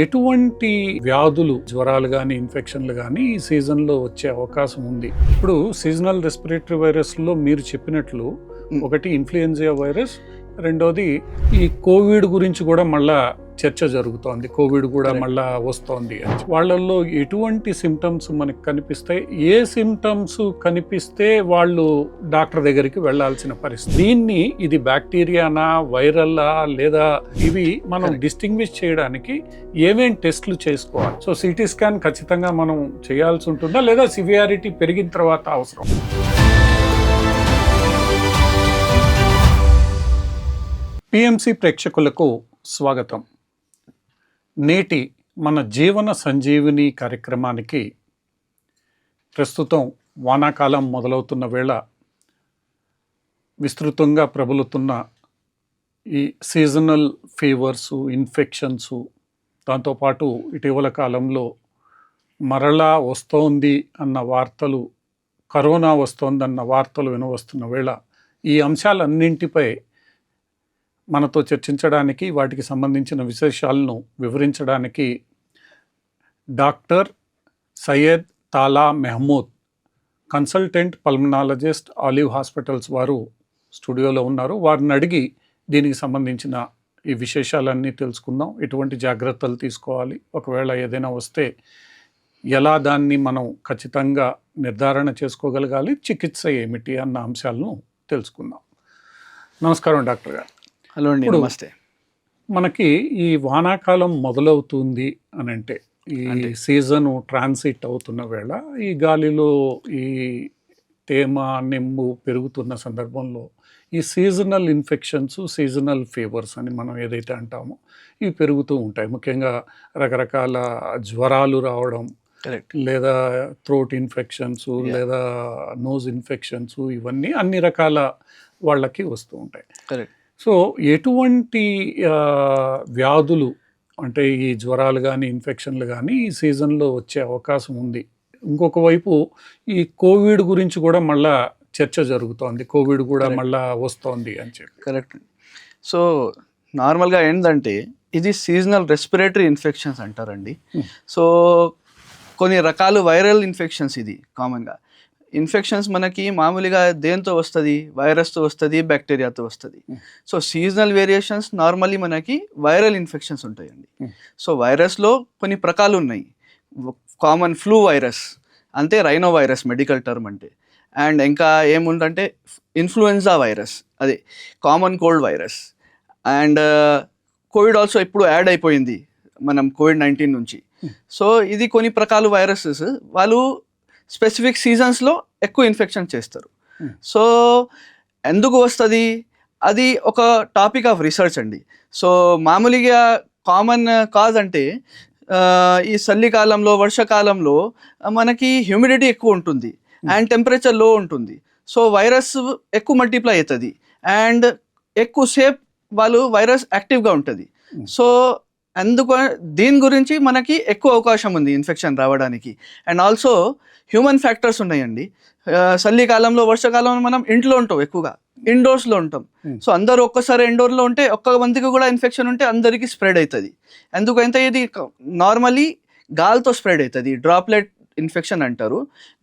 ఎటువంటి వ్యాధులు జ్వరాలు కానీ ఇన్ఫెక్షన్లు కానీ ఈ సీజన్లో వచ్చే అవకాశం ఉంది ఇప్పుడు సీజనల్ రెస్పిరేటరీ వైరస్లో మీరు చెప్పినట్లు ఒకటి ఇన్ఫ్లుయెంజియా వైరస్ రెండోది ఈ కోవిడ్ గురించి కూడా మళ్ళా చర్చ జరుగుతోంది కోవిడ్ కూడా మళ్ళా వస్తోంది వాళ్ళల్లో ఎటువంటి సిమ్టమ్స్ మనకు కనిపిస్తాయి ఏ సిమ్టమ్స్ కనిపిస్తే వాళ్ళు డాక్టర్ దగ్గరికి వెళ్లాల్సిన పరిస్థితి దీన్ని ఇది బ్యాక్టీరియానా వైరల్లా లేదా ఇవి మనం డిస్టింగ్విష్ చేయడానికి ఏమేం టెస్ట్లు చేసుకోవాలి సో సిటీ స్కాన్ ఖచ్చితంగా మనం చేయాల్సి ఉంటుందా లేదా సివియారిటీ పెరిగిన తర్వాత అవసరం పిఎంసి ప్రేక్షకులకు స్వాగతం నేటి మన జీవన సంజీవిని కార్యక్రమానికి ప్రస్తుతం వానాకాలం మొదలవుతున్న వేళ విస్తృతంగా ప్రబలుతున్న ఈ సీజనల్ ఫీవర్సు ఇన్ఫెక్షన్సు దాంతోపాటు ఇటీవల కాలంలో మరలా వస్తోంది అన్న వార్తలు కరోనా వస్తోందన్న వార్తలు వినవస్తున్న వేళ ఈ అంశాలన్నింటిపై మనతో చర్చించడానికి వాటికి సంబంధించిన విశేషాలను వివరించడానికి doctor Syed Talha Mehmood consultant pulmonologist Olive hospitals వారు స్టూడియోలో ఉన్నారు వారిని అడిగి దీనికి సంబంధించిన ఈ విశేషాలన్నీ తెలుసుకుందాం ఎటువంటి జాగ్రత్తలు తీసుకోవాలి ఒకవేళ ఏదైనా వస్తే ఎలా దాన్ని మనం ఖచ్చితంగా నిర్ధారణ చేసుకోగలగాలి చికిత్స ఏమిటి అన్న అంశాలను తెలుసుకుందాం నమస్కారం డాక్టర్ గారు హలో అండి నమస్తే మనకి ఈ వానాకాలం మొదలవుతుంది అని అంటే ఈ సీజన్ ట్రాన్సిట్ అవుతున్న వేళ ఈ గాలిలో ఈ తేమ నిమ్ము పెరుగుతున్న సందర్భంలో ఈ సీజనల్ ఇన్ఫెక్షన్స్ సీజనల్ ఫీవర్స్ అని మనం ఏదైతే అంటామో ఇవి పెరుగుతూ ఉంటాయి ముఖ్యంగా రకరకాల జ్వరాలు రావడం లేదా థ్రోట్ ఇన్ఫెక్షన్స్ లేదా నోజ్ ఇన్ఫెక్షన్స్ ఇవన్నీ అన్ని రకాల వాళ్ళకి వస్తూ ఉంటాయి కరెక్ట్ సో ఎటువంటి వ్యాధులు అంటే ఈ జ్వరాలు కానీ ఇన్ఫెక్షన్లు కానీ ఈ సీజన్లో వచ్చే అవకాశం ఉంది ఇంకొక వైపు ఈ కోవిడ్ గురించి కూడా మళ్ళా చర్చ జరుగుతోంది కోవిడ్ కూడా మళ్ళా వస్తోంది అని చెప్పి కరెక్ట్ సో నార్మల్గా ఏంటంటే ఇది సీజనల్ రెస్పిరేటరీ ఇన్ఫెక్షన్స్ అంటారండి సో కొన్ని రకాలు వైరల్ ఇన్ఫెక్షన్స్ ఇది కామన్గా ఇన్ఫెక్షన్స్ మనకి మామూలుగా దేంతో వస్తుంది వైరస్తో వస్తుంది బ్యాక్టీరియాతో వస్తుంది hmm. So seasonal variations normally మనకి వైరల్ ఇన్ఫెక్షన్స్ ఉంటాయండి hmm. సో వైరస్లో కొన్ని ప్రకాలు ఉన్నాయి కామన్ ఫ్లూ వైరస్ అంటే రైనో వైరస్ మెడికల్ టర్మ్ అంటే అండ్ ఇంకా ఏముందంటే ఇన్ఫ్లుయెన్జా వైరస్ అదే common cold virus and covid also ఇప్పుడు యాడ్ అయిపోయింది మనం కోవిడ్ నైన్టీన్ నుంచి hmm. సో ఇది కొన్ని ప్రకాల వైరసెస్ వాళ్ళు స్పెసిఫిక్ సీజన్స్లో ఎక్కువ ఇన్ఫెక్షన్ చేస్తారు hmm. సో ఎందుకు వస్తుంది అది ఒక టాపిక్ ఆఫ్ రీసెర్చ్ అండి సో మామూలుగా కామన్ కాజ్ అంటే ఈ చలికాలంలో వర్షాకాలంలో మనకి హ్యూమిడిటీ ఎక్కువ ఉంటుంది hmm. అండ్ టెంపరేచర్ లో ఉంటుంది సో వైరస్ ఎక్కువ మల్టిప్లై అవుతుంది అండ్ ఎక్కువసేపు వాళ్ళు వైరస్ యాక్టివ్గా ఉంటుంది hmm. సో అందుకు దీని గురించి మనకి ఎక్కువ అవకాశం ఉంది ఇన్ఫెక్షన్ రావడానికి అండ్ ఆల్సో హ్యూమన్ ఫ్యాక్టర్స్ ఉన్నాయండి చలికాలంలో వర్షాకాలంలో మనం ఇంట్లో ఉంటాం ఎక్కువగా ఇండోర్స్లో ఉంటాం సో అందరూ ఒక్కసారి ఇండోర్లో ఉంటే ఒక్క మందికి కూడా ఇన్ఫెక్షన్ ఉంటే అందరికీ స్ప్రెడ్ అవుతుంది ఎందుకంటే ఇది నార్మలీ గాలితో స్ప్రెడ్ అవుతుంది డ్రాప్లెట్ ఇన్ఫెక్షన్ అంటారు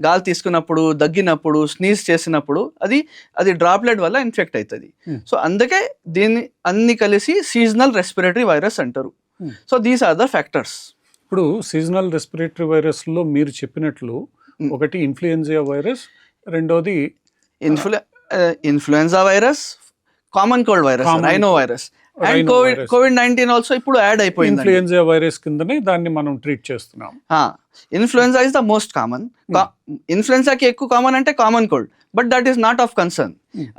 గాలి తీసుకున్నప్పుడు దగ్గినప్పుడు స్నీజ్ చేసినప్పుడు అది అది డ్రాప్లెట్ వల్ల ఇన్ఫెక్ట్ అవుతుంది సో అందుకే దీన్ని అన్ని కలిసి సీజనల్ రెస్పిరేటరీ వైరస్ అంటారు so these are the factors ఇప్పుడు సీజనల్ రెస్పిరేటరీ వైరస్లో మీరు చెప్పినట్లు hmm. ఒకటి ఇన్ఫ్లుయెంజా వైరస్ రెండోది ఇన్ఫ్లు influenza virus common cold virus rhino virus and covid covid nineteen also ఇప్పుడు యాడ్ అయిపోయింది ఇన్ఫ్లుయెన్జా వైరస్ కిందనే దాన్ని మనం ట్రీట్ చేస్తున్నాం influenza is the most common ఇన్ఫ్లుయెన్జాకి ఎక్కువ కామన్ అంటే common cold but that is not of concern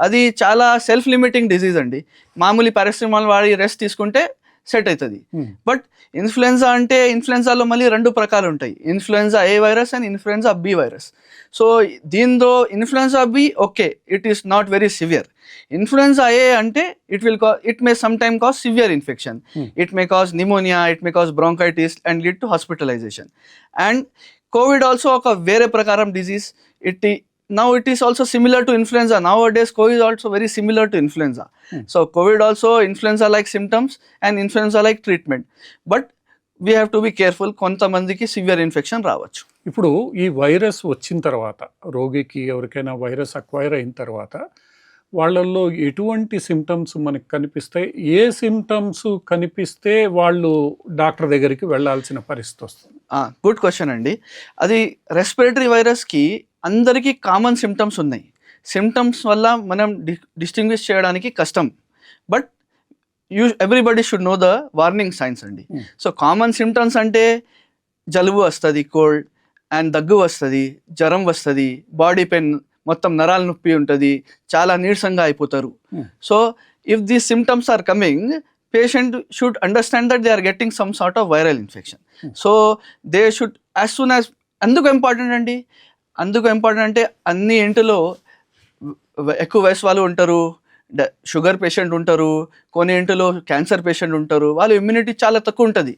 అది చాలా సెల్ఫ్ లిమిటింగ్ డిసీజ్ అండి మామూలు పారాసిటమాల్ వాడి రెస్ట్ తీసుకుంటే సెట్ అవుతుంది hmm. బట్ ఇన్ఫ్లుయెన్జా అంటే ఇన్ఫ్లుయెన్జాలో మళ్ళీ రెండు ప్రకారాలు ఉంటాయి influenza A virus and influenza B virus so దీంతో influenza B okay it is not very severe influenza A అంటే ఇట్ విల్ కా it may some time cause severe infection hmm. It may cause pneumonia it may cause bronchitis and lead to hospitalization and covid also ఒక వేరే ప్రకారం disease it now it is also similar to influenza. Nowadays, COVID is also very similar to influenza. Hmm. So, COVID also influenza like symptoms and influenza like treatment. But we have to be careful కొంతమందికి severe infection రావచ్చు ఇప్పుడు ఈ virus వచ్చిన తర్వాత రోగికి ఎవరికైనా virus acquire అయిన తర్వాత వాళ్ళల్లో ఎటువంటి సిమ్టమ్స్ మనకి కనిపిస్తాయి ఏ సిమ్టమ్స్ కనిపిస్తే వాళ్ళు డాక్టర్ దగ్గరికి వెళ్ళాల్సిన పరిస్థితి వస్తుంది గుడ్ క్వశ్చన్ అండి అది రెస్పిరేటరీ వైరస్కి అందరికీ కామన్ సిమ్టమ్స్ ఉన్నాయి సిమ్టమ్స్ వల్ల మనం డి డిస్టింగ్విష్ చేయడానికి కష్టం but you everybody should know the warning signs అండి సో కామన్ సిమ్టమ్స్ అంటే జలుబు వస్తుంది కోల్డ్ అండ్ దగ్గు వస్తుంది జ్వరం వస్తుంది బాడీ పెయిన్ మొత్తం నరాల నొప్పి ఉంటుంది చాలా నీరసంగా అయిపోతారు so if these symptoms are coming patient should understand that they are getting some sort of viral infection so they should as soon as ఎందుకు ఇంపార్టెంట్ అండి అందుకు ఇంపార్టెంట్ అంటే అన్ని ఇంటిలో ఎక్కువ వయసు వాళ్ళు ఉంటారు షుగర్ పేషెంట్ ఉంటారు కొన్ని ఇంటిలో క్యాన్సర్ పేషెంట్ ఉంటారు వాళ్ళ ఇమ్యూనిటీ చాలా తక్కువ ఉంటుంది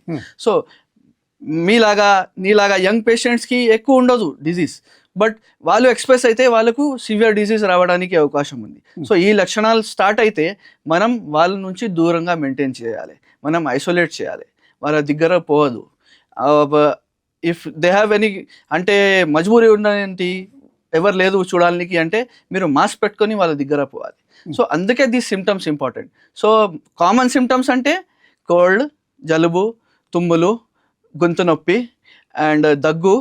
సో hmm. మీలాగా నీలాగా యంగ్ పేషెంట్స్కి ఎక్కువ ఉండదు డిజీజ్ బట్ వాళ్ళు ఎక్స్ప్రెస్ అయితే వాళ్ళకు సివియర్ డిజీజ్ రావడానికి అవకాశం ఉంది సో hmm. ఈ లక్షణాలు స్టార్ట్ అయితే మనం వాళ్ళ నుంచి దూరంగా మెయింటైన్ చేయాలి మనం ఐసోలేట్ చేయాలి వాళ్ళ దగ్గర పోవద్దు ఇఫ్ దే హ్యావ్ ఎనీ అంటే మజబూరి ఉండేంటి ఎవరు లేదు చూడడానికి అంటే మీరు మాస్క్ పెట్టుకొని వాళ్ళ దగ్గర పోవాలి సో hmm. అందుకే these symptoms important so common symptoms అంటే కోల్డ్ జలుబు తుమ్ములు గొంతు నొప్పి అండ్ దగ్గు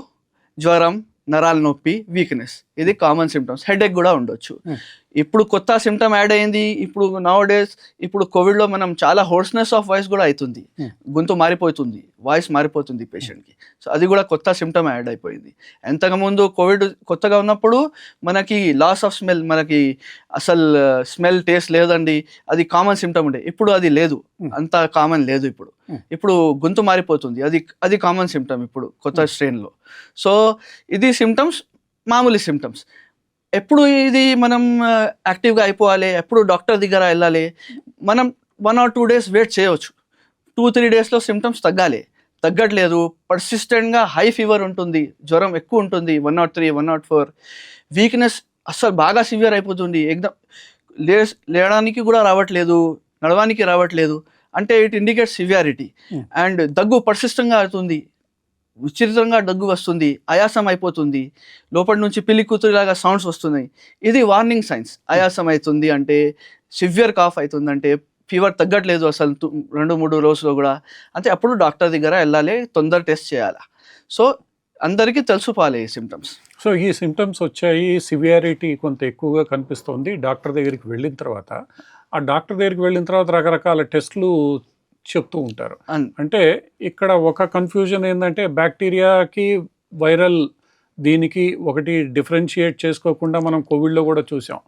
జ్వరం నరాల నొప్పి వీక్నెస్ ఇది కామన్ సిమ్టమ్స్ హెడేక్ కూడా ఉండొచ్చు hmm. ఇప్పుడు కొత్త సిమ్టమ్ యాడ్ అయింది ఇప్పుడు నౌ డేస్ ఇప్పుడు కోవిడ్లో మనం చాలా హోర్స్నెస్ ఆఫ్ వాయిస్ కూడా అవుతుంది hmm. గొంతు మారిపోతుంది వాయిస్ మారిపోతుంది పేషెంట్కి సో అది కూడా కొత్త సిమ్టమ్ యాడ్ అయిపోయింది ఎంతకుముందు కోవిడ్ కొత్తగా ఉన్నప్పుడు మనకి లాస్ ఆఫ్ స్మెల్ మనకి అసలు స్మెల్ uh, టేస్ట్ లేదండి అది కామన్ సిమ్టమ్ ఉండే ఇప్పుడు అది లేదు hmm. అంత కామన్ లేదు ఇప్పుడు hmm. ఇప్పుడు గొంతు మారిపోతుంది అది అది కామన్ సిమ్టమ్ ఇప్పుడు కొత్త స్ట్రెయిన్లో సో ఇది సిమ్టమ్స్ మామూలు సిమ్టమ్స్ ఎప్పుడు ఇది మనం యాక్టివ్గా అయిపోవాలి ఎప్పుడు డాక్టర్ దగ్గర వెళ్ళాలి మనం one or two days wait చేయవచ్చు టూ త్రీ డేస్లో సిమ్టమ్స్ తగ్గాలి తగ్గట్లేదు పర్సిస్టెంట్గా హై ఫీవర్ ఉంటుంది జ్వరం ఎక్కువ ఉంటుంది one nought three one nought four weakness అస్సలు బాగా సివియర్ అయిపోతుంది ఎగ్దమ్ లే లేడానికి కూడా రావట్లేదు నడవడానికి రావట్లేదు అంటే ఇట్ ఇండికేట్ సివియారిటీ అండ్ దగ్గు పర్సిస్టెంట్గా అవుతుంది విచిత్రంగా దగ్గు వస్తుంది ఆయాసం అయిపోతుంది లోపల నుంచి పిల్లి కూతురిలాగా సౌండ్స్ వస్తున్నాయి ఇది వార్నింగ్ సైన్స్ ఆయాసం అవుతుంది అంటే సివియర్ కాఫ్ అవుతుందంటే ఫీవర్ తగ్గట్లేదు అసలు రెండు మూడు రోజులు కూడా అంటే అప్పుడు డాక్టర్ దగ్గర వెళ్ళాలి తొందర టెస్ట్ చేయాలి సో అందరికీ తెలుసుకోవాలి ఈ సిమ్టమ్స్ సో ఈ సిమ్టమ్స్ వచ్చాయి సివియారిటీ కొంత ఎక్కువగా కనిపిస్తుంది డాక్టర్ దగ్గరికి వెళ్ళిన తర్వాత ఆ డాక్టర్ దగ్గరికి వెళ్ళిన తర్వాత రకరకాల టెస్టులు చెప్తూ ఉంటారు అంటే ఇక్కడ ఒక కన్ఫ్యూజన్ ఏంటంటే బ్యాక్టీరియాకి వైరల్ దీనికి ఒకటి డిఫరెన్షియేట్ చేసుకోకుండా మనం కోవిడ్లో కూడా చూసాం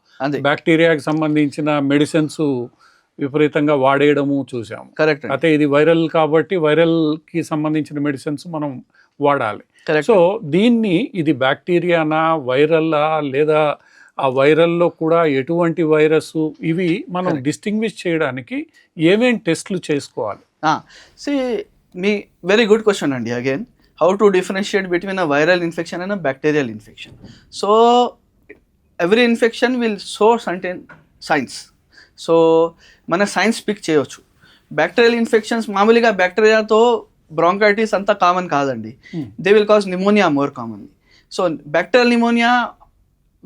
బ్యాక్టీరియాకి సంబంధించిన మెడిసిన్స్ విపరీతంగా వాడేయడము చూసాం కరెక్ట్ అయితే ఇది వైరల్ కాబట్టి వైరల్కి సంబంధించిన మెడిసిన్స్ మనం వాడాలి సో దీన్ని ఇది బ్యాక్టీరియానా వైరల్లా లేదా ఆ వైరల్లో కూడా ఎటువంటి వైరస్ ఇవి మనం డిస్టింగ్విష్ చేయడానికి ఏమేమి టెస్ట్లు చేసుకోవాలి see me very good question అండి again how to differentiate between a viral infection and a bacterial infection so every infection will so certain signs so మన సైన్స్ పిక్ చేయవచ్చు బ్యాక్టీరియల్ ఇన్ఫెక్షన్స్ మామూలుగా బ్యాక్టీరియాతో బ్రాంకైటిస్ అంతా కామన్ కాదండి hmm. They will cause pneumonia more common so bacterial pneumonia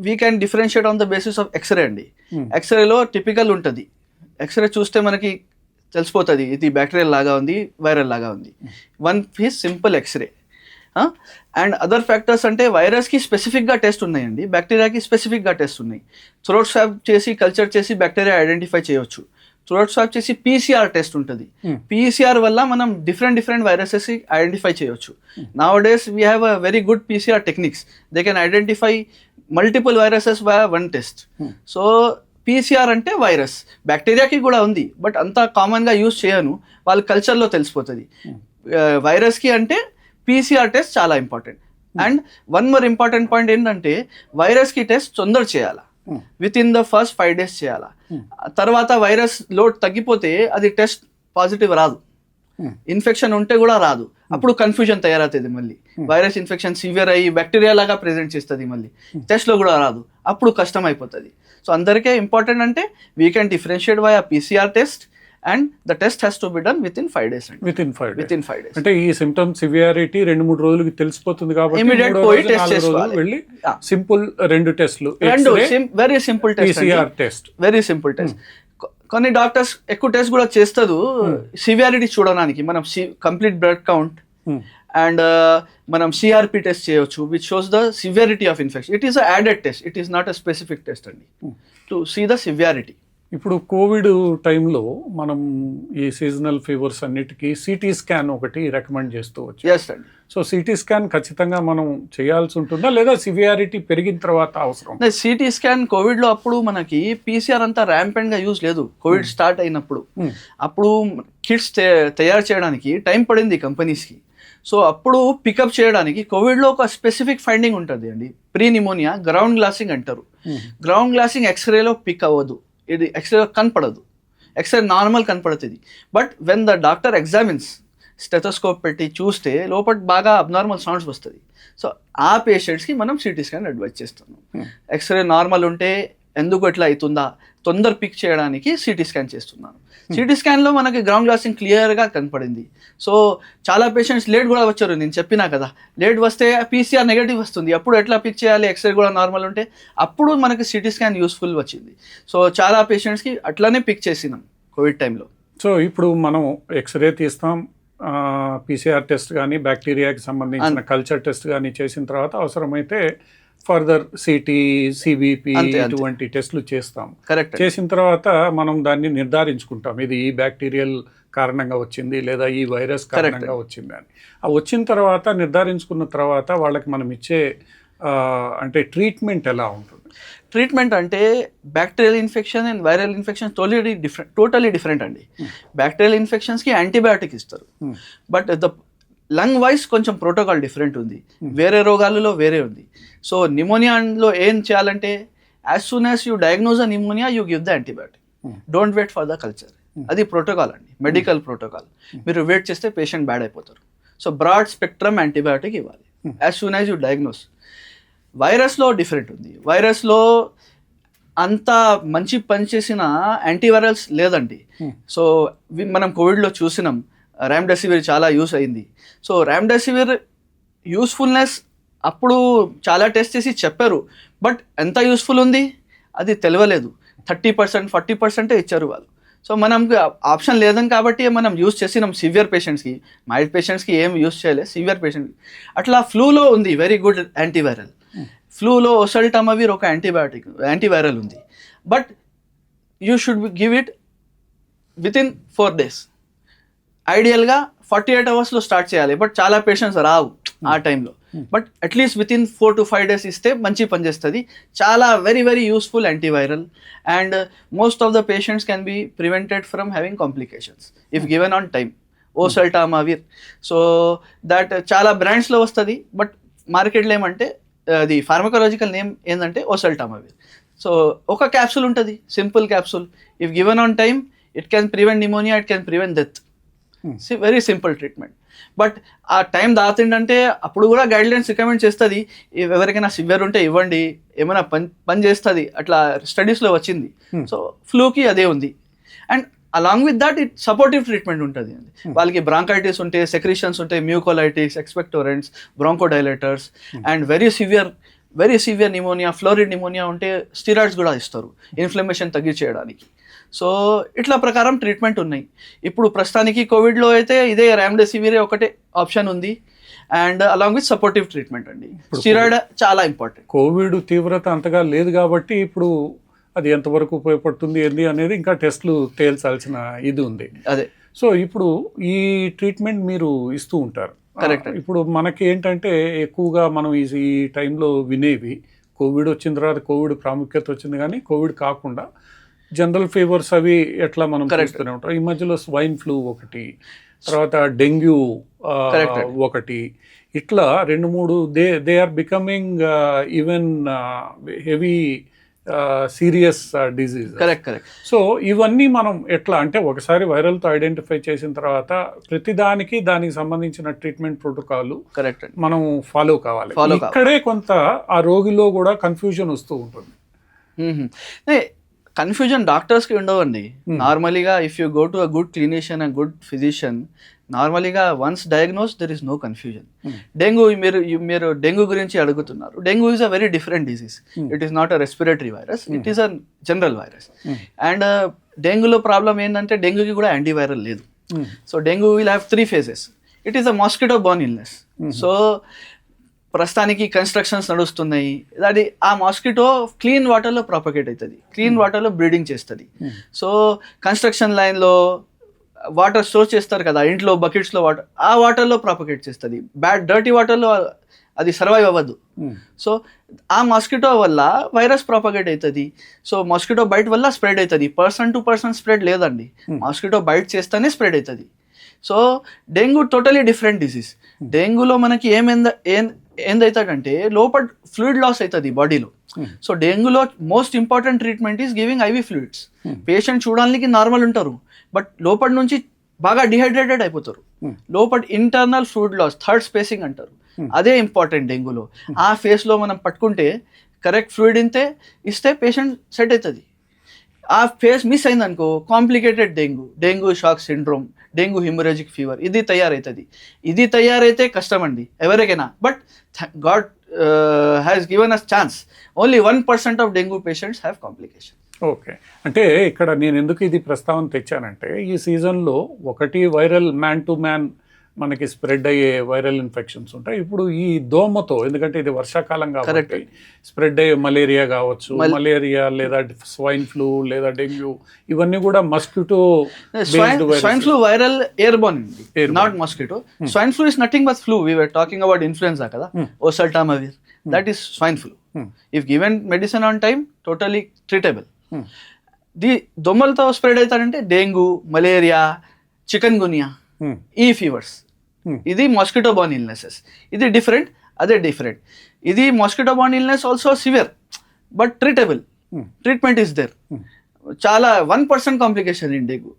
we can differentiate on the basis of x-ray అండి ఎక్స్రేలో typical ఉంటుంది x ray చూస్తే మనకి తెలిసిపోతుంది ఇది బ్యాక్టీరియల్ లాగా ఉంది వైరల్ లాగా ఉంది one is simple x-ray and other factors అంటే వైరస్కి స్పెసిఫిక్గా టెస్ట్ ఉన్నాయండి బ్యాక్టీరియాకి స్పెసిఫిక్గా టెస్ట్ ఉన్నాయి థ్రోట్ స్వాప్ చేసి కల్చర్ చేసి బ్యాక్టీరియా ఐడెంటిఫై చేయొచ్చు థ్రోట్ స్వాప్ చేసి పీసీఆర్ టెస్ట్ ఉంటుంది పీసీఆర్ వల్ల మనం డిఫరెంట్ డిఫరెంట్ వైరసెస్ ఐడెంటిఫై చేయొచ్చు nowadays we have a very good PCR techniques they can identify multiple viruses by one test so PCR అంటే virus బ్యాక్టీరియాకి కూడా ఉంది బట్ అంతా కామన్గా యూజ్ చేయను వాళ్ళ కల్చర్లో తెలిసిపోతుంది వైరస్కి hmm. అంటే పీసీఆర్ టెస్ట్ చాలా important and one more important point ఏంటంటే వైరస్కి టెస్ట్ తొందర చేయాలా within the first five days చేయాలా hmm. తర్వాత వైరస్ లోడ్ తగ్గిపోతే అది టెస్ట్ పాజిటివ్ రాదు ఇన్ఫెక్షన్ ఉంటే కూడా రాదు అప్పుడు కన్ఫ్యూజన్ తయారవుతుంది మళ్ళీ వైరస్ ఇన్ఫెక్షన్ సివియర్ అయ్యి బ్యాక్టీరియా లాగా ప్రెజెంట్ చేస్తుంది మళ్ళీ టెస్ట్లో కూడా రాదు అప్పుడు కష్టం అయిపోతుంది సో అందరికీ ఇంపార్టెంట్ అంటే we can differentiate by a PCR test and the test has to be done within five days within five within five days అంటే ఈ సిమ్టమ్ సివియారిటీ రెండు మూడు రోజులకి తెలిసిపోతుంది కాబట్టి ఇమీడియట్ పోయి టెస్ట్ చేసుకోవాలి వెళ్ళి సింపుల్ రెండు టెస్ట్లు రెండు very simple test test very simple test కానీ డాక్టర్స్ ఎక్కువ టెస్ట్ కూడా చేస్తారు hmm. సివియారిటీ చూడడానికి మనం complete blood count hmm. And uh, మనం సిఆర్పి టెస్ట్ చేయొచ్చు which shows the severity of infection it is added test it is not a specific test అండి to see the severity ఇప్పుడు covid టైంలో మనం ఈ seasonal fevers అన్నిటికీ CT scan ఒకటి recommend చేస్తూ వచ్చి అండి సో సిటీ స్కాన్ ఖచ్చితంగా మనం చేయాల్సి ఉంటుందా లేదా సివియారిటీ పెరిగిన తర్వాత అవసరం సిటీ స్కాన్ కోవిడ్లో అప్పుడు మనకి పీసీఆర్ అంతా ర్యాంపెంట్గా యూజ్ లేదు కోవిడ్ స్టార్ట్ hmm. అయినప్పుడు hmm. అప్పుడు కిట్స్ తయారు చేయడానికి టైం పడింది కంపెనీస్కి సో అప్పుడు పికప్ చేయడానికి కోవిడ్లో ఒక స్పెసిఫిక్ ఫైండింగ్ ఉంటుంది అండి ప్రీ నిమోనియా గ్రౌండ్ గ్లాసింగ్ అంటారు గ్రౌండ్ గ్లాసింగ్ ఎక్స్రేలో పిక్ అవ్వదు ఇది ఎక్స్రేలో కనపడదు ఎక్స్రే నార్మల్ కనపడుతుంది but when the doctor examines stethoscope పెట్టి చూస్తే లోపల బాగా అబ్నార్మల్ సౌండ్స్ వస్తుంది సో ఆ పేషెంట్స్కి మనం సిటీ స్కాన్ అడ్వైజ్ చేస్తున్నాం ఎక్స్రే hmm. నార్మల్ ఉంటే ఎందుకు ఎట్లా అవుతుందా తొందర పిక్ చేయడానికి సిటీ స్కాన్ చేస్తున్నాను సిటీ hmm. స్కాన్లో మనకి గ్రౌండ్ గ్లాసింగ్ క్లియర్గా కనపడింది సో చాలా పేషెంట్స్ లేట్ కూడా వచ్చారు నేను చెప్పినా కదా లేట్ వస్తే పీసీఆర్ నెగిటివ్ వస్తుంది అప్పుడు ఎట్లా పిక్ చేయాలి ఎక్స్రే కూడా నార్మల్ ఉంటే అప్పుడు మనకి సిటీ స్కాన్ యూస్ఫుల్ వచ్చింది సో చాలా పేషెంట్స్కి అట్లానే పిక్ చేసినాం కోవిడ్ టైంలో సో ఇప్పుడు మనం ఎక్స్రే తీస్తాం పీసీఆర్ టెస్ట్ కానీ బ్యాక్టీరియాకి సంబంధించిన కల్చర్ టెస్ట్ కానీ చేసిన తర్వాత అవసరమైతే ఫర్దర్ సిటీ సిబిపి ఇటువంటి టెస్టులు చేస్తాం కరెక్ట్ చేసిన తర్వాత మనం దాన్ని నిర్ధారించుకుంటాం ఇది ఈ బ్యాక్టీరియల్ కారణంగా వచ్చింది లేదా ఈ వైరస్ కారణంగా వచ్చింది అని ఆ వచ్చిన తర్వాత నిర్ధారించుకున్న తర్వాత వాళ్ళకి మనం ఇచ్చే అంటే ట్రీట్మెంట్ ఎలా ఉంటుంది ట్రీట్మెంట్ అంటే bacterial infection and viral infection totally different totally different అండి hmm. బ్యాక్టీరియల్ ఇన్ఫెక్షన్స్కి యాంటీబయాటిక్ ఇస్తారు బట్ ద లంగ్ వైజ్ కొంచెం ప్రోటోకాల్ డిఫరెంట్ ఉంది hmm. వేరే రోగాలలో వేరే ఉంది సో నిమోనియాలో ఏం చేయాలంటే as soon as you diagnose a pneumonia you give the antibiotic don't wait for the culture అది ప్రోటోకాల్ అండి మెడికల్ hmm. ప్రోటోకాల్ మీరు వెయిట్ చేస్తే పేషెంట్ బ్యాడ్ అయిపోతారు సో బ్రాడ్ స్పెక్ట్రమ్ యాంటీబయాటిక్ ఇవ్వాలి as soon as you diagnose వైరస్లో different ఉంది వైరస్లో అంత మంచి పనిచేసిన యాంటీవైరల్స్ లేదండి సో మనం కోవిడ్లో చూసినాం ర్యామ్డెసివిర్ చాలా యూస్ అయింది సో ర్యామ్డెసివిర్ యూస్ఫుల్నెస్ అప్పుడు చాలా టెస్ట్ చేసి చెప్పారు బట్ ఎంత యూస్ఫుల్ ఉంది అది తెలియలేదు థర్టీ పర్సెంట్ ఫార్టీ పర్సెంటే ఇచ్చారు వాళ్ళు సో మనం ఆప్షన్ లేదని కాబట్టి మనం యూస్ చేసినాం సివియర్ పేషెంట్స్కి మైల్డ్ పేషెంట్స్కి ఏం యూస్ చేయలేదు సివియర్ పేషెంట్స్కి అట్లా ఫ్లూలో ఉంది వెరీ గుడ్ యాంటీవైరల్ ఫ్లూలో ఒసల్టమవిర్ ఒక యాంటీబయాటిక్ యాంటీవైరల్ ఉంది but you should give it within four days ఐడియల్గా forty eight అవర్స్లో స్టార్ట్ చేయాలి బట్ చాలా పేషెంట్స్ రావు ఆ hmm. టైంలో hmm. But at least within four to five days ఇస్తే మంచి పనిచేస్తుంది చాలా very very useful antiviral and most of the patients can be prevented from having complications if hmm. Given on time oseltamivir so that చాలా బ్రాండ్స్లో వస్తుంది but మార్కెట్లో ఏమంటే అది ఫార్మకాలజికల్ నేమ్ ఏంటంటే ఓసల్టామవిర్ సో ఒక క్యాప్సూల్ ఉంటుంది simple capsule if given on time it can prevent pneumonia it can prevent death very simple treatment but ఆ టైం దాతిండంటే అప్పుడు కూడా గైడ్లైన్స్ రికమెండ్ చేస్తుంది ఎవరికైనా సివియర్ ఉంటే ఇవ్వండి ఏమైనా పని పని చేస్తుంది అట్లా స్టడీస్లో వచ్చింది సో hmm. ఫ్లూకి అదే ఉంది and along with that it supportive treatment ఉంటుంది అండి వాళ్ళకి బ్రాంకైటిస్ ఉంటే సెక్రిషన్స్ ఉంటాయి mucolytics expectorants bronchodilators and very severe very severe pneumonia florid pneumonia ఉంటే స్టిరాయిడ్స్ hmm. కూడా ఇస్తారు ఇన్ఫ్లమేషన్ hmm. తగ్గించేయడానికి సో ఇట్లా ప్రకారం ట్రీట్మెంట్ ఉన్నాయి ఇప్పుడు ప్రస్తుతానికి కోవిడ్లో అయితే ఇదే ర్యామ్డెసివిరే ఒకటే ఆప్షన్ ఉంది and along with supportive treatment అండి స్టిరాయిడ్ చాలా ఇంపార్టెంట్ కోవిడ్ తీవ్రత అంతగా లేదు కాబట్టి ఇప్పుడు అది ఎంతవరకు ఉపయోగపడుతుంది ఏంది అనేది ఇంకా టెస్ట్లు తేల్చాల్సిన ఇది ఉంది అదే సో ఇప్పుడు ఈ ట్రీట్మెంట్ మీరు ఇస్తూ ఉంటారు కరెక్ట్ ఇప్పుడు మనకి ఏంటంటే ఎక్కువగా మనం ఈ ఈ టైంలో వినేవి కోవిడ్ వచ్చిన తర్వాత కోవిడ్ ప్రాముఖ్యత వచ్చింది కానీ కోవిడ్ కాకుండా జనరల్ ఫీవర్స్ అవి ఎట్లా మనం చూస్తూనే ఉంటాం ఈ మధ్యలో స్వైన్ ఫ్లూ ఒకటి తర్వాత డెంగ్యూ ఒకటి ఇట్లా రెండు మూడు they they are becoming even heavy serious disease correct correct so ఇవన్నీ మనం ఎట్లా అంటే ఒకసారి వైరల్తో ఐడెంటిఫై చేసిన తర్వాత ప్రతిదానికి దానికి సంబంధించిన ట్రీట్మెంట్ ప్రోటోకాల్ కరెక్ట్ మనం ఫాలో కావాలి ఇక్కడే కొంత ఆ రోగిలో కూడా కన్ఫ్యూజన్ వస్తూ ఉంటుంది కన్ఫ్యూజన్ డాక్టర్స్కి ఉండవండి నార్మల్గా if you go to a good clinician and good physician నార్మల్గా once diagnose there is no confusion dengue మీరు మీరు డెంగ్యూ గురించి అడుగుతున్నారు dengue is a very different disease it is not a respiratory virus it is a general virus and డెంగ్యూలో problem ఏంటంటే డెంగ్యూకి కూడా antiviral లేదు so dengue will have three phases it is a mosquito borne illness so ప్రస్తుతానికి constructions నడుస్తున్నాయి అది ఆ mosquito clean వాటర్లో propagate అవుతుంది క్లీన్ వాటర్లో బ్రీడింగ్ చేస్తుంది సో కన్స్ట్రక్షన్ లైన్లో వాటర్ స్టోర్ చేస్తారు కదా ఇంట్లో బకెట్స్లో వాటర్ ఆ వాటర్లో ప్రాపగేట్ చేస్తుంది బ్యాడ్ డర్టీ వాటర్లో అది సర్వైవ్ అవ్వదు సో hmm. ఆ మాస్కిటో వల్ల వైరస్ ప్రాపగేట్ అవుతుంది సో మాస్కిటో బైట్ వల్ల స్ప్రెడ్ అవుతుంది పర్సన్ టు పర్సన్ స్ప్రెడ్ లేదండి మాస్కిటో hmm. బైట్ చేస్తేనే స్ప్రెడ్ అవుతుంది so dengue totally different disease డెంగ్యూలో మనకి ఏమైంద ఏం ఏందవుతుందంటే లోపల ఫ్లూయిడ్ లాస్ అవుతుంది బాడీలో so డెంగ్యూలో most important treatment is giving IV fluids patient చూడడానికి నార్మల్ ఉంటారు బట్ లోపల నుంచి బాగా డిహైడ్రేటెడ్ అయిపోతారు hmm. లోపల internal fluid loss third spacing అంటారు hmm. అదే ఇంపార్టెంట్ డెంగ్యూలో hmm. ఆ ఫేస్లో మనం పట్టుకుంటే కరెక్ట్ ఫ్లూయిడ్ ఇంతే ఇస్తే పేషెంట్ సెట్ అవుతుంది ఆ ఫేస్ మిస్ అయిందనుకో complicated dengue dengue shock syndrome dengue haemorrhagic fever ఇది తయారవుతుంది ఇది తయారైతే కష్టం అండి ఎవరికైనా but God has given us chance only one percent of dengue patients have complication okay అంటే ఇక్కడ నేను ఎందుకు ఇది ప్రస్తావన తెచ్చానంటే ఈ సీజన్లో ఒకటి వైరల్ మ్యాన్ టు మ్యాన్ మనకి స్ప్రెడ్ అయ్యే వైరల్ ఇన్ఫెక్షన్స్ ఉంటాయి ఇప్పుడు ఈ దోమతో ఎందుకంటే ఇది వర్షాకాలం కాబట్టి స్ప్రెడ్ అయ్యే మలేరియా కావచ్చు మలేరియా లేదా స్వైన్ ఫ్లూ లేదా డెంగ్యూ ఇవన్నీ కూడా mosquito swine flu viral airborne not mosquito hmm. Swine flu is nothing but flu we're talking about influenza కదా oseltamivir that is swine flu if given medicine on time totally treatable Hmm. ది దొమ్మలతో spread అవుతాడంటే dengue malaria chikungunya hmm. ఈ fevers hmm. ఇది mosquito borne illnesses ఇది different అదే different ఇది mosquito borne illness also severe but treatable treatment is there చాలా one percent complication in dengue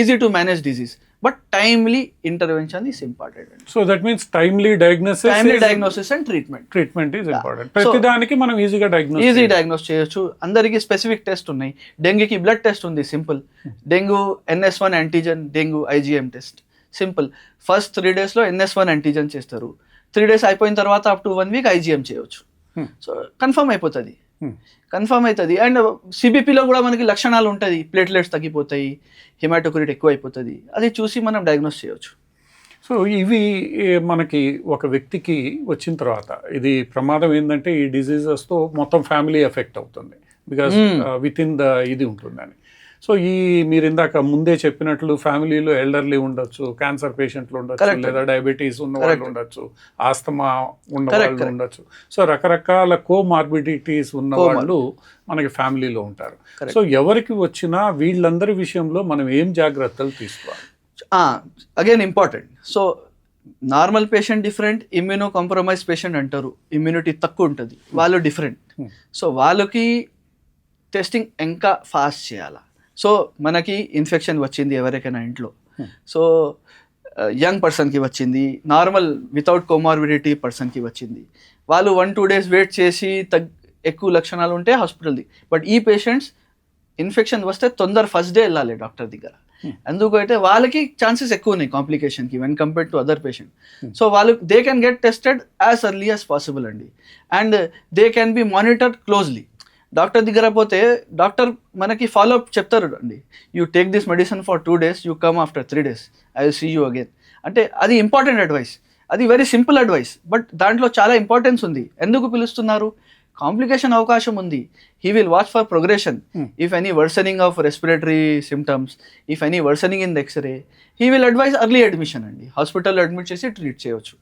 easy to manage disease but timely intervention is important so that means timely diagnosis timely diagnosis and treatment treatment is important ప్రతి దానికి మనం ఈజీగా diagnose easy diagnose చేయొచ్చు అందరికీ specific test ఉన్నాయి డెంగ్యూకి blood test ఉంది simple dengue NS one antigen dengue IgM test simple first three డేస్లో ఎన్ఎస్ వన్ యాంటీజెన్ చేస్తారు త్రీ డేస్ అయిపోయిన తర్వాత up to one week IgM చేయొచ్చు సో hmm. కన్ఫర్మ్ అయిపోతుంది Hmm. కన్ఫర్మ్ అవుతుంది అండ్ సిబిపిలో కూడా మనకి లక్షణాలు ఉంటుంది ప్లేట్లెట్స్ తగ్గిపోతాయి హిమాటోక్రిట్ ఎక్కువ అయిపోతుంది అది చూసి మనం డయాగ్నోస్ చేయవచ్చు సో ఇవి మనకి ఒక వ్యక్తికి వచ్చిన తర్వాత ఇది ప్రమాదం ఏంటంటే ఈ డిజీజెస్తో మొత్తం ఫ్యామిలీ ఎఫెక్ట్ అవుతుంది బికాస్ విత్ ఇన్ ద ఇది ఉంటుందని సో ఈ మీరు ఇందాక ముందే చెప్పినట్లు ఫ్యామిలీలో ఎల్డర్లీ ఉండొచ్చు క్యాన్సర్ పేషెంట్లు ఉండొచ్చు లేదా డయాబెటీస్ ఉన్న వాళ్ళు ఉండొచ్చు ఆస్తమా ఉన్న వాళ్ళు ఉండొచ్చు సో రకరకాల కోమార్బిడిటీస్ ఉన్న వాళ్ళు మనకి ఫ్యామిలీలో ఉంటారు సో ఎవరికి వచ్చినా వీళ్ళందరి విషయంలో మనం ఏం జాగ్రత్తలు తీసుకోవాలి again important so normal patient different immuno compromise patient అంటారు ఇమ్యూనిటీ తక్కువ ఉంటుంది hmm. వాళ్ళు డిఫరెంట్ hmm. సో వాళ్ళకి టెస్టింగ్ ఇంకా ఫాస్ట్ చేయాలా సో మనకి ఇన్ఫెక్షన్ వచ్చింది ఎవరికైనా ఇంట్లో hmm. సో యంగ్ పర్సన్కి వచ్చింది నార్మల్ వితౌట్ కొమార్బిడిటీ పర్సన్కి వచ్చింది వాళ్ళు వన్ టూ డేస్ వెయిట్ చేసి తగ్ ఎక్కువ లక్షణాలు ఉంటే హాస్పిటల్ది బట్ ఈ పేషెంట్స్ ఇన్ఫెక్షన్ వస్తే తొందర ఫస్ట్ డే వెళ్ళాలి డాక్టర్ దగ్గర hmm. ఎందుకంటే వాళ్ళకి ఛాన్సెస్ ఎక్కువ ఉన్నాయి కాంప్లికేషన్కి when compared to other patient so వాళ్ళు they can get tested as early as possible అండి and they can be monitored closely doctor దగ్గర పోతే డాక్టర్ మనకి ఫాలో అప్ చెప్తారు అండి you take this medicine for two days you come after three days I will see you again అంటే అది important advice అది very simple advice but దాంట్లో చాలా ఇంపార్టెన్స్ ఉంది ఎందుకు పిలుస్తున్నారు కాంప్లికేషన్ అవకాశం ఉంది he will watch for progression if any worsening of respiratory symptoms if any worsening in the X-ray he will advise early admission అండి హాస్పిటల్లో అడ్మిట్ చేసి ట్రీట్ చేయవచ్చు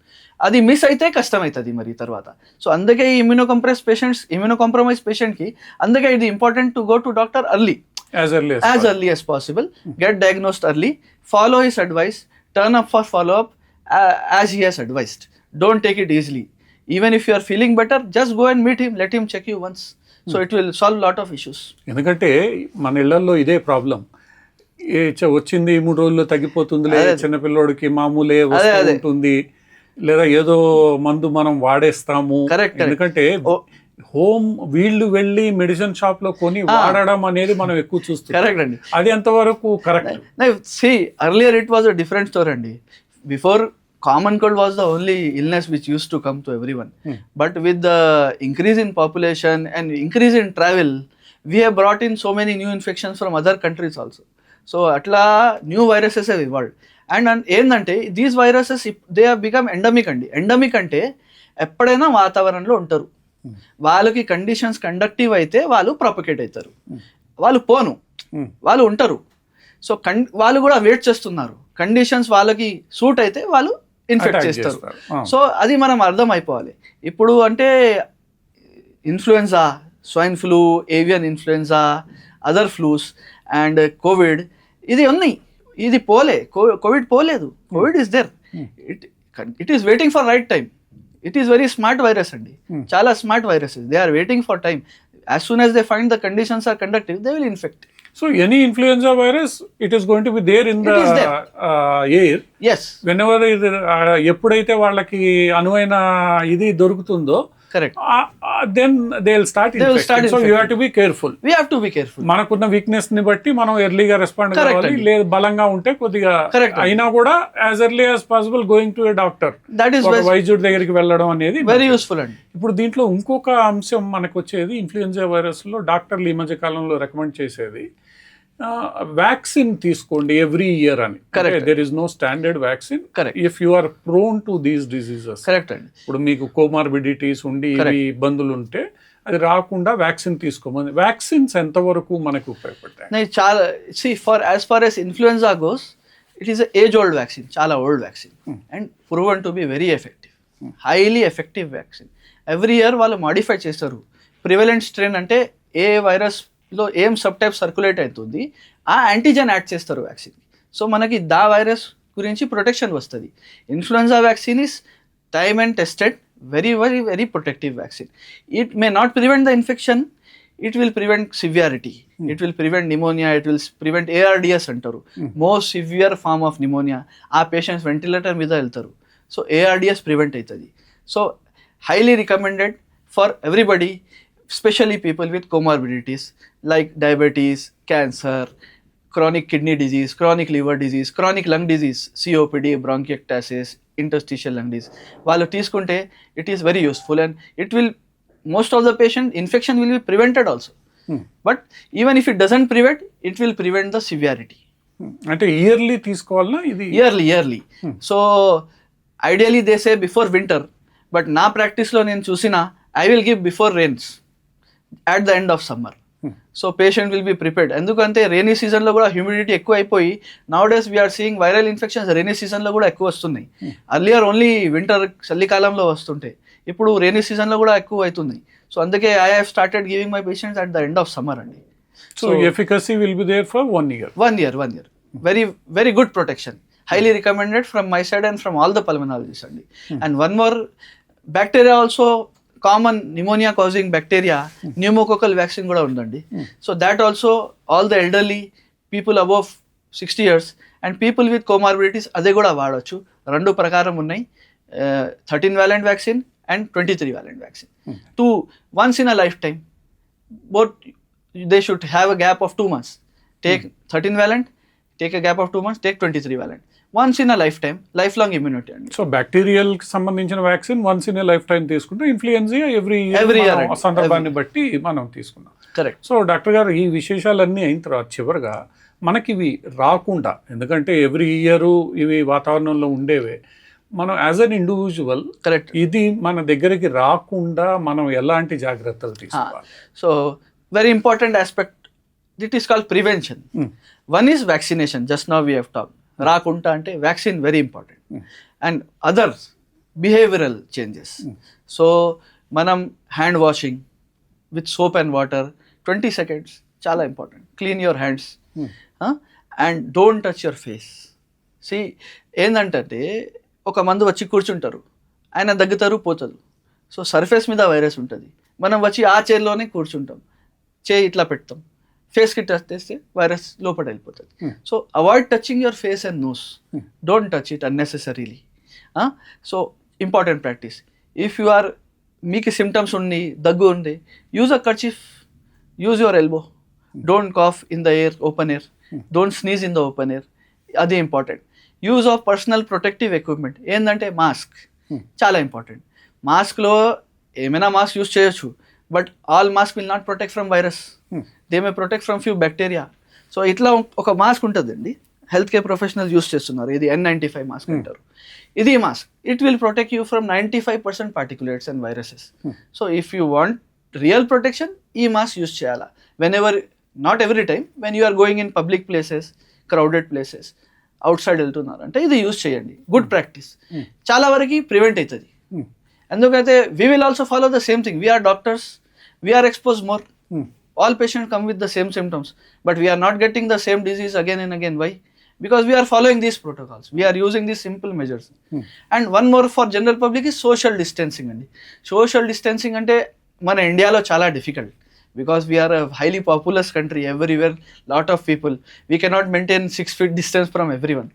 అది మిస్ అయితే కష్టం అవుతుంది మరి తర్వాత సో అందుకే ఈ immuno compress patients immuno compromise పేషెంట్కి అందుకే ఇది important to go to doctor early as early as as possible get diagnosed early follow his advice turn up for follow up as he has advised don't take it easily even if you are feeling better just go and meet him let him check you once so it will solve lot of issues ఎందుకంటే మన ఇళ్లలో ఇదే problem వచ్చింది మూడు రోజుల్లో తగ్గిపోతుంది లేదా చిన్నపిల్లోడికి మామూలే ఉంటుంది లేదా ఏదో మందు మనం వాడేస్తాము కరెక్ట్ ఎందుకంటే హోమ్ వీళ్ళు వెళ్ళి మెడిసిన్ షాప్ లో కొని వాడడం అనేది మనం ఎక్కువ చూస్తాం కరెక్ట్ అండి అది ఎంతవరకు correct see earlier it was a different store అండి before common cold was the only illness which use to come to everyone but with the increase in population and increase in travel we have brought in so many new infections from other countries also so అట్లా new viruses అవి evolved and ఏంటంటే these viruses they have become endemic అండి endemic అంటే ఎప్పుడైనా వాతావరణంలో ఉంటారు hmm. వాళ్ళకి conditions conductive అయితే వాళ్ళు ప్రాపకేట్ అవుతారు hmm. వాళ్ళు పోను hmm. వాళ్ళు ఉంటారు సో కండ్ వాళ్ళు కూడా వెయిట్ చేస్తున్నారు కండిషన్స్ వాళ్ళకి సూట్ అయితే వాళ్ళు ఇన్ఫెక్ట్ చేస్తారు సో అది మనం అర్థం అయిపోవాలి ఇప్పుడు అంటే influenza swine flu avian influenza other flus and Covid ఇది ఉన్నాయి ఇది పోలే కోవిడ్ పోలేదు Covid is there it it is waiting for right time it is very smart virus అండి hmm. చాలా smart virus they are waiting for time as soon as they find the conditions are conducive they will infect so any influenza virus it is going to be there in it the uh, air. Uh, ఎప్పుడైతే వాళ్ళకి అనువైన ఇది దొరుకుతుందో then they start so you to be careful to be careful మనకున్న weakness ని బట్టి మనం ఎర్లీగా రెస్పాండ్ కావాలి లేదు బలంగా ఉంటే కొద్దిగా అయినా కూడా as early as possible going to a doctor that is వైద్యుడి దగ్గరికి వెళ్ళడం అనేది వెరీ యూస్ఫుల్ అండి ఇప్పుడు దీంట్లో ఇంకొక అంశం మనకు వచ్చేది ఇన్ఫ్లుయెన్జా వైరస్ లో డాక్టర్లు ఈ మధ్య కాలంలో రికమెండ్ చేసేది వ్యాక్సిన్ తీసుకోండి ఎవ్రీ ఇయర్ అని correct there is no standard vaccine correct if you are prone to these diseases correct అండి ఇప్పుడు మీకు కోమార్బిడిటీస్ ఉండి ఇబ్బందులు ఉంటే అది రాకుండా వ్యాక్సిన్ తీసుకోమని వ్యాక్సిన్స్ ఎంతవరకు మనకు ఉపయోగపడతాయి చాలా see for as far as influenza goes it is age old vaccine చాలా old vaccine and proven to be very effective highly effective vaccine every year వాళ్ళు మాడిఫై చేస్తారు ప్రివలెంట్ స్ట్రెయిన్ అంటే ఏ వైరస్ లో ఏం సబ్ టైప్ సర్క్యులేట్ అవుతుంది ఆ antigen add చేస్తారు వ్యాక్సిన్ సో మనకి దా వైరస్ గురించి ప్రొటెక్షన్ వస్తుంది influenza vaccine is time and tested very very very protective vaccine it may not prevent the infection it will prevent severity it will prevent pneumonia it will prevent ARDS అంటారు most severe form of pneumonia ఆ patients ventilator మీద వెళ్తారు so ARDS prevent అవుతుంది so highly recommended for everybody especially people with comorbidities like diabetes, cancer, chronic kidney disease, chronic liver disease, chronic lung disease, COPD, bronchiectasis, interstitial lung disease. వాళ్ళు తీసుకుంటే it is very useful and it will most of the patient infection will be prevented also but even if it doesn't prevent it will prevent the severity అంటే yearly తీసుకోవాలన్నా ఇది yearly yearly so ideally they say before winter but నా ప్రాక్టీస్లో నేను చూసిన I will give before rains at the end of summer so patient will be prepared ఎందుకంటే rainy సీజన్లో కూడా హ్యూమిడిటీ ఎక్కువ అయిపోయి now days we're seeing viral infections rainy సీజన్లో కూడా ఎక్కువ వస్తున్నాయి అర్లియర్ ఓన్లీ వింటర్ చలికాలంలో వస్తుంటాయి ఇప్పుడు రైనీ సీజన్లో కూడా ఎక్కువ అవుతుంది సో అందుకే I have started giving my patients at the end of summer అండి so efficacy will be there for one year one year one year very very good protection highly recommended from my side and from all the pulmonologists అండి and one more bacteria also common pneumonia causing bacteria pneumococcal vaccine కూడా ఉందండి so that also all the elderly people above sixty years and people with comorbidities అదే కూడా వాడవచ్చు రెండు ప్రకారం ఉన్నాయి thirteen valent vaccine and twenty three valent vaccine two once in a lifetime both they should have a gap of two months take thirteen valent take a gap of two months take twenty three valent once in a lifetime lifelong immunity అండి so bacterial కి సంబంధించిన vaccine once in life time తీసుకుంటే influenza every every year సందర్భాన్ని బట్టి మనం తీసుకున్నాం correct so doctor గారు ఈ విశేషాలన్నీ అయిన తర్వాత చివరిగా మనకి ఇవి రాకుండా ఎందుకంటే ఎవ్రీ ఇయర్ ఇవి వాతావరణంలో ఉండేవే మనం యాజ్ అన్ ఇండివిజువల్ కరెక్ట్ ఇది మన దగ్గరికి రాకుండా మనం ఎలాంటి జాగ్రత్తలు తీసుకోవాలి so very important aspect that is call prevention one is vaccination just నా వీ హెవ్ టాక్ రాకుండా అంటే vaccine very important and others behavioural changes so మనం hand washing with soap and water twenty seconds చాలా important clean your hands and don't touch your face see ఏంటంటే ఒక మందు వచ్చి కూర్చుంటారు ఆయన దగ్గుతారు పోతారు సో సర్ఫేస్ మీద వైరస్ ఉంటుంది మనం వచ్చి ఆ చైర్లోనే కూర్చుంటాం చేయి ఇట్లా పెడతాం ఫేస్కి టచ్ చేస్తే వైరస్ లోపల వెళ్ళిపోతుంది hmm. So avoid touching your face and nose don't touch it unnecessarily so important practice if you are మీకు సిమ్టమ్స్ ఉండి దగ్గు ఉంది use a kerchief use your elbow don't cough in the air open air don't sneeze in the open air అది important use of personal protective equipment ఏంటంటే mask చాలా important మాస్క్లో ఏమైనా mask use చేయొచ్చు but all mask will not protect from virus they may protect from few bacteria so ఇట్లా ఒక mask ఉంటుందండి health care professionals use చేస్తున్నారు ఇది ఎన్ నైంటీ ఫైవ్ మాస్క్ అంటారు ఇది mask it will protect you from ninety five percent particulates and viruses so if you want real protection ఈ mask use చేయాలా whenever not every time when you are going in public places crowded places outside వెళ్తున్నారు అంటే ఇది use చేయండి good practice hmm. hmm. చాలా వరకు prevent అవుతుంది hmm. ఎందుకైతే we will also follow the same thing we are doctors we are expose more all patients come with the same symptoms but we are not getting the same disease again and again why because we are following these protocols we are using these simple measures hmm. and one more for general public is social distancing అండి social distancing అంటే మన ఇండియాలో చాలా difficult because we are a highly populous country everywhere lot of people we cannot maintain six feet distance from everyone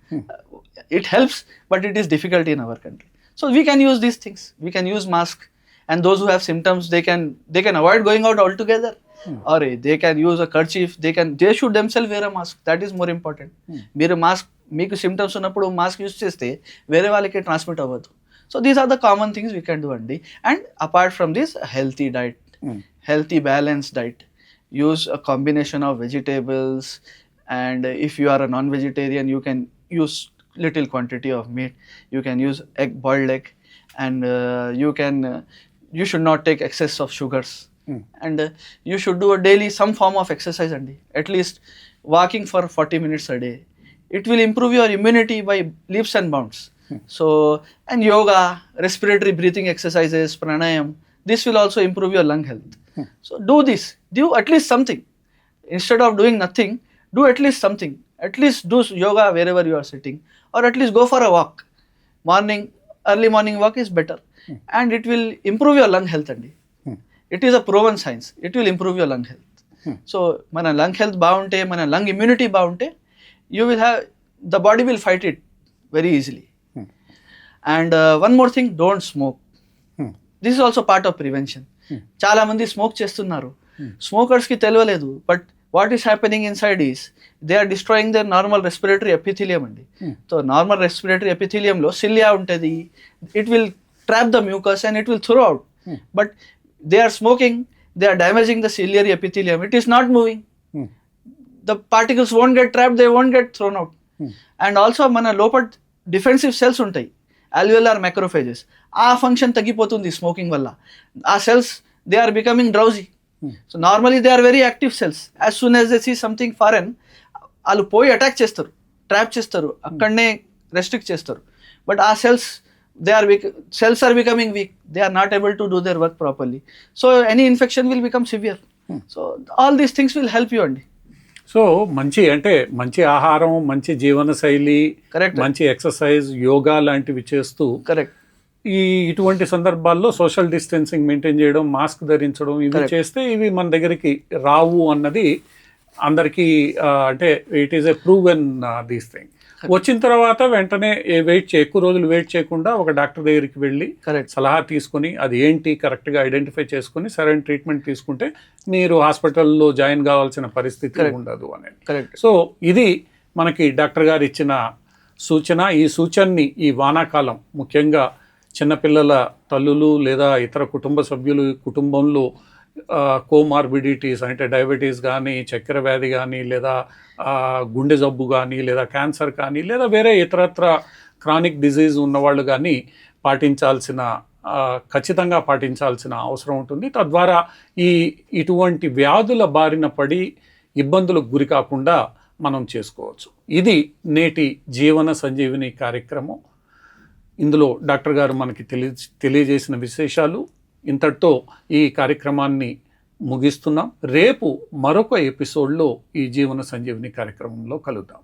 it helps but it is difficult in our country so we can use these things we can use mask and those who have symptoms they can they can avoid going out altogether or they can use a kerchief they can they should themselves wear a mask that is more important మీరు mask మీకు symptoms ఉన్నప్పుడు mask use చేస్తే వేరే వాళ్ళకి transmit అవ్వదు so these are the common things we can do అండి and apart from this healthy diet healthy balance diet use a combination of vegetables and if you are a non vegetarian you can use little quantity of meat you can use egg boiled egg and uh, you can uh, you should not take excess of sugars Hmm. And uh, you should do a daily some form of exercise and at least walking for 40 minutes a day. It will improve your immunity by leaps and bounds. Hmm. So, and yoga, respiratory breathing exercises, pranayam, this will also improve your lung health. Hmm. So do this, do at least something. Instead of doing nothing, do at least something. At least do yoga wherever you are sitting, or at least go for a walk. Early morning walk is better, and it will improve your lung health. It is a proven science it will improve your lung health so మన lung health బాగుంటే మన lung immunity బాగుంటే you will have the body will fight it very easily and one more thing don't smoke this is also part of prevention చాలా మంది smoke చేస్తున్నారు స్మోకర్స్కి hmm. తెలియలేదు but what is happening inside is they are destroying their normal respiratory epithelium అండి so normal respiratory ఎపిథీలియంలో cilia ఉంటుంది it will trap the mucus and it will throw out but they are smoking, they are damaging the ciliary epithelium. It is not moving. Hmm. The particles won't get trapped, they won't get thrown and Hmm. మన లోపల defensive cells ఉంటాయి alveolar or macrophages ఆ function తగ్గిపోతుంది smoking వల్ల ఆ cells they are becoming drowsy so normally they are very active cells as soon as they see something foreign వాళ్ళు పోయి attack చేస్తారు ట్రాప్ చేస్తారు అక్కడనే రెస్ట్రిక్ట్ చేస్తారు బట్ ఆ cells they are cells are becoming weak they are not able to do their work properly so any infection will become severe hmm. so all these things will help you only so మంచి అంటే మంచి ఆహారం మంచి జీవన శైలి correct మంచి exercise yoga లాంటివి చేస్తూ కరెక్ట్ ఈ ఇటువంటి సందర్భాల్లో సోషల్ డిస్టెన్సింగ్ మెయింటైన్ చేయడం మాస్క్ ధరించడం ఇవి చేస్తే ఇవి మన దగ్గరికి రావు అన్నది అందరికీ అంటే it is a proven this thing వచ్చిన తర్వాత వెంటనే వెయిట్ ఎక్కువ రోజులు వెయిట్ చేయకుండా ఒక డాక్టర్ దగ్గరికి వెళ్ళి కరెక్ట్ సలహా తీసుకుని అది ఏంటి కరెక్ట్గా ఐడెంటిఫై చేసుకుని సరైన ట్రీట్మెంట్ తీసుకుంటే మీరు హాస్పిటల్లో జాయిన్ కావాల్సిన పరిస్థితి ఉండదు అనేది కరెక్ట్ సో ఇది మనకి డాక్టర్ గారు ఇచ్చిన సూచన ఈ సూచనని ఈ వానాకాలం ముఖ్యంగా చిన్నపిల్లల తల్లులు లేదా ఇతర కుటుంబ సభ్యులు కుటుంబంలో కోమార్బిడిటీస్ అంటే డయాబెటీస్ కానీ చక్కెర వ్యాధి కానీ లేదా గుండె జబ్బు కానీ లేదా క్యాన్సర్ కానీ లేదా వేరే ఇతరత్ర క్రానిక్ డిజీజ్ ఉన్నవాళ్ళు కానీ పాటించాల్సిన ఖచ్చితంగా పాటించాల్సిన అవసరం ఉంటుంది తద్వారా ఈ ఇటువంటి వ్యాధుల బారిన పడి ఇబ్బందులకు గురి కాకుండా మనం చేసుకోవచ్చు ఇది నేటి జీవన సంజీవిని కార్యక్రమం ఇందులో డాక్టర్ గారు మనకి తెలియ తెలియజేసిన విశేషాలు ఇంతటితో ఈ కార్యక్రమాన్ని ముగిస్తున్నాం రేపు మరొక ఎపిసోడ్లో ఈ జీవన సంజీవిని కార్యక్రమంలో కలుద్దాం